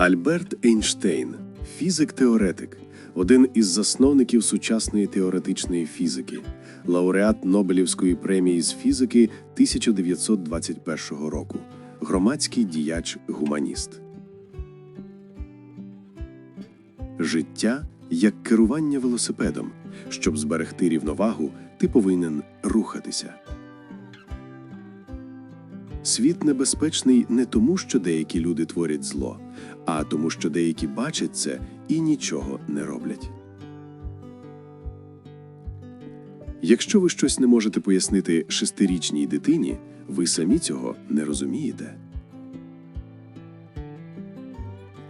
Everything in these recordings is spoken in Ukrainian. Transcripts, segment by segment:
Альберт Ейнштейн, фізик-теоретик, один із засновників сучасної теоретичної фізики, лауреат Нобелівської премії з фізики 1921 року, громадський діяч гуманіст. Життя як керування велосипедом. Щоб зберегти рівновагу, ти повинен рухатися. Світ небезпечний не тому, що деякі люди творять зло, а тому, що деякі бачать це і нічого не роблять. Якщо ви щось не можете пояснити шестирічній дитині, ви самі цього не розумієте.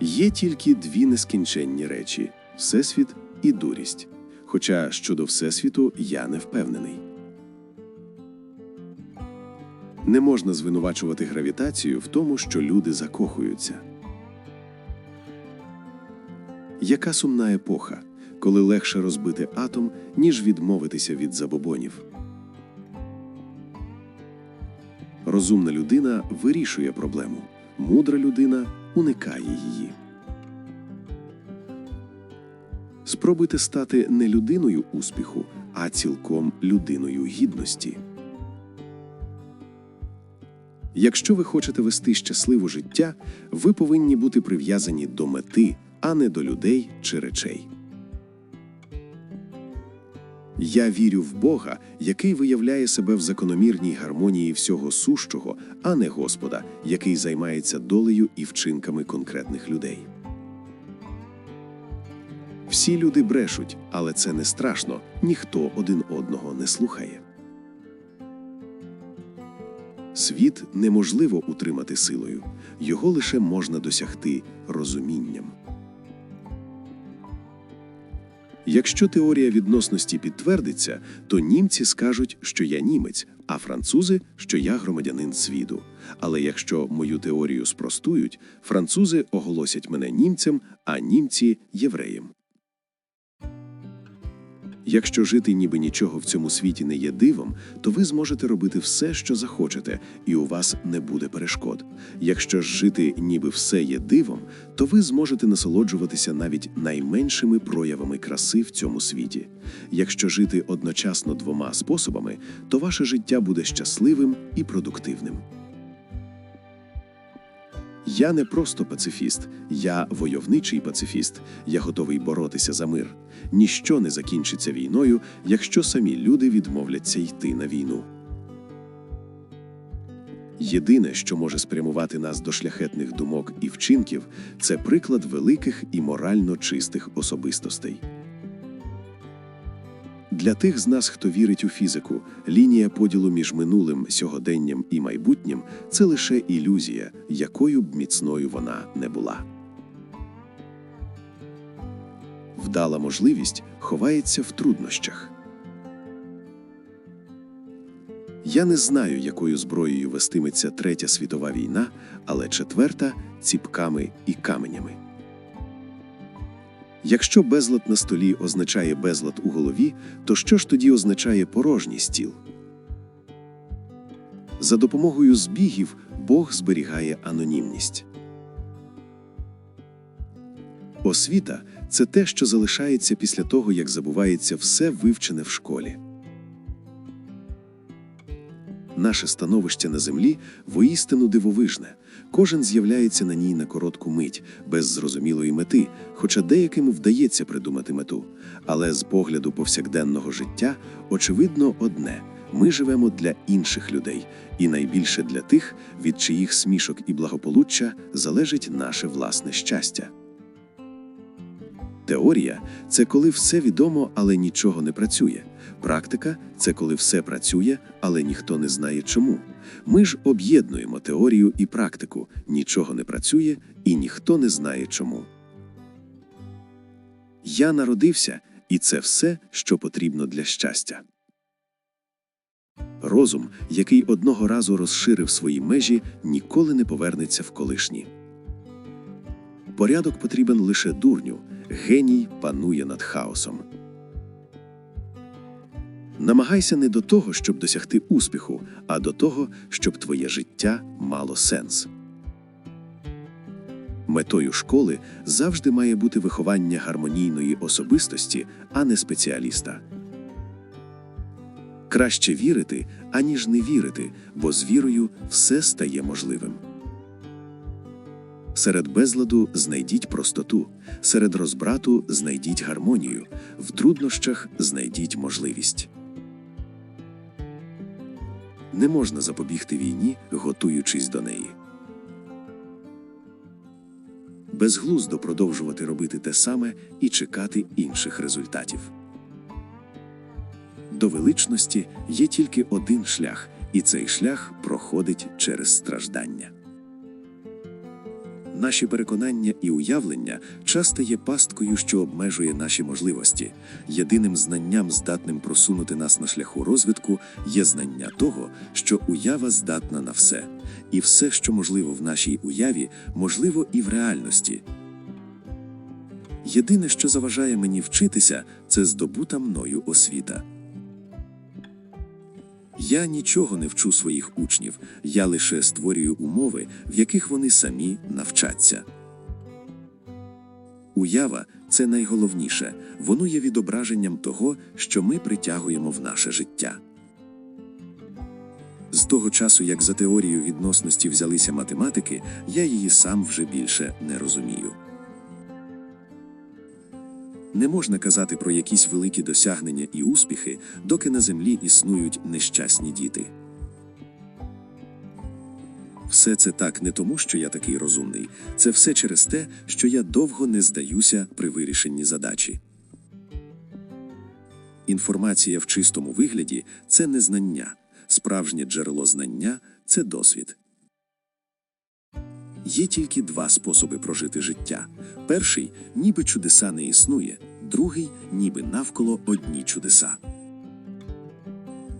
Є тільки дві нескінченні речі всесвіт і дурість. Хоча щодо Всесвіту я не впевнений. Не можна звинувачувати гравітацію в тому, що люди закохуються. Яка сумна епоха, коли легше розбити атом, ніж відмовитися від забобонів. Розумна людина вирішує проблему, мудра людина уникає її. Спробуйте стати не людиною успіху, а цілком людиною гідності. Якщо ви хочете вести щасливе життя, ви повинні бути прив'язані до мети, а не до людей чи речей. Я вірю в Бога, який виявляє себе в закономірній гармонії всього сущого, а не Господа, який займається долею і вчинками конкретних людей. Всі люди брешуть, але це не страшно, ніхто один одного не слухає. Світ неможливо утримати силою, його лише можна досягти розумінням. Якщо теорія відносності підтвердиться, то німці скажуть, що я німець, а французи, що я громадянин світу. Але якщо мою теорію спростують, французи оголосять мене німцем, а німці євреєм. Якщо жити ніби нічого в цьому світі не є дивом, то ви зможете робити все, що захочете, і у вас не буде перешкод. Якщо жити ніби все є дивом, то ви зможете насолоджуватися навіть найменшими проявами краси в цьому світі. Якщо жити одночасно двома способами, то ваше життя буде щасливим і продуктивним. Я не просто пацифіст, я войовничий пацифіст. Я готовий боротися за мир. Ніщо не закінчиться війною, якщо самі люди відмовляться йти на війну. Єдине, що може спрямувати нас до шляхетних думок і вчинків, це приклад великих і морально чистих особистостей. Для тих з нас, хто вірить у фізику, лінія поділу між минулим, сьогоденням і майбутнім це лише ілюзія, якою б міцною вона не була. Вдала можливість ховається в труднощах. Я не знаю, якою зброєю вестиметься Третя світова війна, але четверта ціпками і каменями. Якщо безлад на столі означає безлад у голові, то що ж тоді означає порожній стіл? За допомогою збігів Бог зберігає анонімність. Освіта це те, що залишається після того, як забувається все вивчене в школі. Наше становище на землі воістину дивовижне. Кожен з'являється на ній на коротку мить, без зрозумілої мети, хоча деяким вдається придумати мету. Але з погляду повсякденного життя очевидно одне: ми живемо для інших людей, і найбільше для тих, від чиїх смішок і благополуччя залежить наше власне щастя. Теорія це коли все відомо, але нічого не працює. Практика це коли все працює, але ніхто не знає чому. Ми ж об'єднуємо теорію і практику, нічого не працює і ніхто не знає чому. Я народився, і це все, що потрібно для щастя. Розум, який одного разу розширив свої межі, ніколи не повернеться в колишні. Порядок потрібен лише дурню, геній панує над хаосом. Намагайся не до того, щоб досягти успіху, а до того, щоб твоє життя мало сенс. Метою школи завжди має бути виховання гармонійної особистості, а не спеціаліста. Краще вірити, аніж не вірити, бо з вірою все стає можливим. Серед безладу знайдіть простоту, серед розбрату знайдіть гармонію, в труднощах знайдіть можливість. Не можна запобігти війні, готуючись до неї. Безглуздо продовжувати робити те саме і чекати інших результатів. До величності є тільки один шлях, і цей шлях проходить через страждання. Наші переконання і уявлення часто є пасткою, що обмежує наші можливості. Єдиним знанням, здатним просунути нас на шляху розвитку, є знання того, що уява здатна на все, і все, що можливо в нашій уяві, можливо і в реальності. Єдине, що заважає мені вчитися, це здобута мною освіта. Я нічого не вчу своїх учнів, я лише створюю умови, в яких вони самі навчаться. Уява це найголовніше, воно є відображенням того, що ми притягуємо в наше життя. З того часу, як за теорією відносності взялися математики, я її сам вже більше не розумію. Не можна казати про якісь великі досягнення і успіхи, доки на землі існують нещасні діти. Все це так не тому, що я такий розумний, це все через те, що я довго не здаюся при вирішенні задачі. Інформація в чистому вигляді це не знання, справжнє джерело знання це досвід. Є тільки два способи прожити життя. Перший ніби чудеса не існує, другий ніби навколо одні чудеса.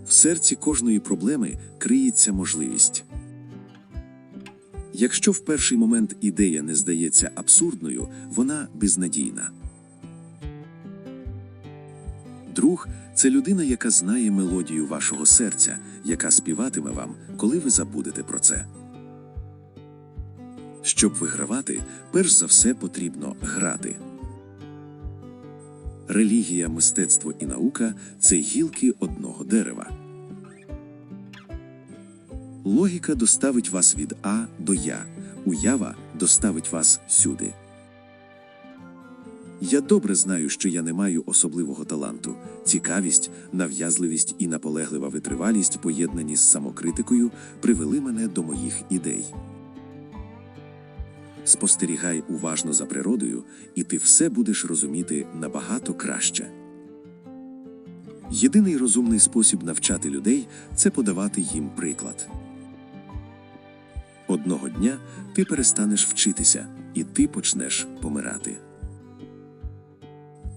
В серці кожної проблеми криється можливість. Якщо в перший момент ідея не здається абсурдною, вона безнадійна. Друг це людина, яка знає мелодію вашого серця, яка співатиме вам, коли ви забудете про це. Щоб вигравати, перш за все потрібно грати. Релігія, мистецтво і наука це гілки одного дерева. Логіка доставить вас від А до Я, уява доставить вас сюди. Я добре знаю, що я не маю особливого таланту. Цікавість, нав'язливість і наполеглива витривалість, поєднані з самокритикою, привели мене до моїх ідей. Спостерігай уважно за природою, і ти все будеш розуміти набагато краще. Єдиний розумний спосіб навчати людей це подавати їм приклад. Одного дня ти перестанеш вчитися, і ти почнеш помирати.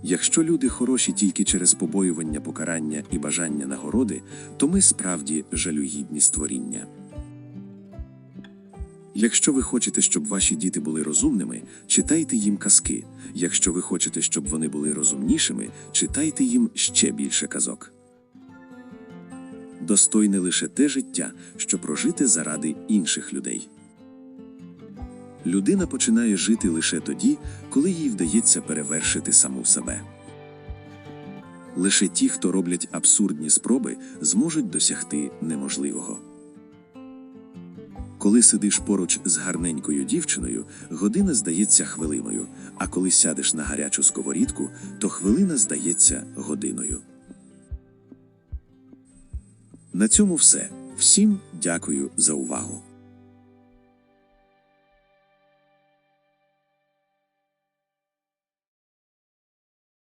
Якщо люди хороші тільки через побоювання покарання і бажання нагороди, то ми справді жалюгідні створіння. Якщо ви хочете, щоб ваші діти були розумними, читайте їм казки. Якщо ви хочете, щоб вони були розумнішими, читайте їм ще більше казок. Достойне лише те життя, що прожите заради інших людей. Людина починає жити лише тоді, коли їй вдається перевершити саму себе. Лише ті, хто роблять абсурдні спроби, зможуть досягти неможливого. Коли сидиш поруч з гарненькою дівчиною, година здається хвилиною, а коли сядеш на гарячу сковорідку, то хвилина здається годиною. На цьому все. Всім дякую за увагу.